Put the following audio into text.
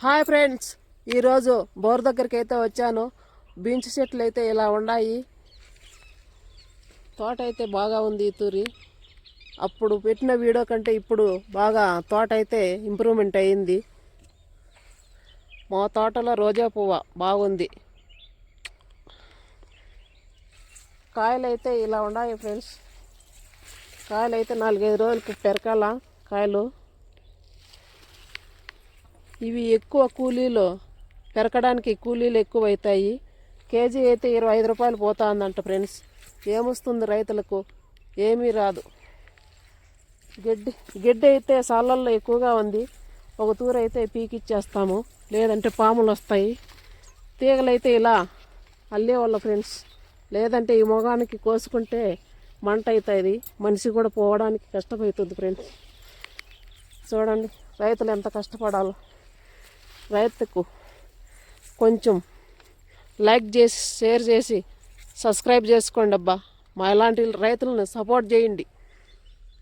Hi friends ఈరోజు bore దగ్గరికి అయితే వచ్చాను. బీన్స్ చెట్లు అయితే ఇలా ఉన్నాయి. తోట అయితే బాగా ఉంది ఈ తూరి. అప్పుడు పెట్టిన వీడియో కంటే ఇప్పుడు బాగా తోట అయితే ఇంప్రూవ్మెంట్ అయ్యింది మా తోటలో రోజా పువ్వ బాగుంది. కాయలు అయితే ఇలా ఉన్నాయి ఫ్రెండ్స్. కాయలు అయితే నాలుగైదు రోజులకి పెరకాల కాయలు. ఇవి ఎక్కువ కూలీలు పెరకడానికి కూలీలు ఎక్కువ అవుతాయి కేజీ అయితే ఇరవై ఐదు రూపాయలు పోతుందంట ఫ్రెండ్స్. ఏమొస్తుంది రైతులకు? ఏమీ రాదు. గడ్డి గడ్డి అయితే సాలల్లో ఎక్కువగా ఉంది. ఒక తూరు అయితే పీకిచ్చేస్తాము. లేదంటే పాములు వస్తాయి. తీగలైతే ఇలా అల్లేవాళ్ళ ఫ్రెండ్స్. లేదంటే ఈ మొగానికి కోసుకుంటే మంట అవుతుంది మనిషి కూడా పోవడానికి కష్టమవుతుంది ఫ్రెండ్స్. చూడండి రైతులు ఎంత కష్టపడాలో. రైతుకు కొంచెం లైక్ చేసి షేర్ చేసి సబ్స్క్రైబ్ చేసుకోండి అబ్బా. మా ఇలాంటి రైతులను సపోర్ట్ చేయండి.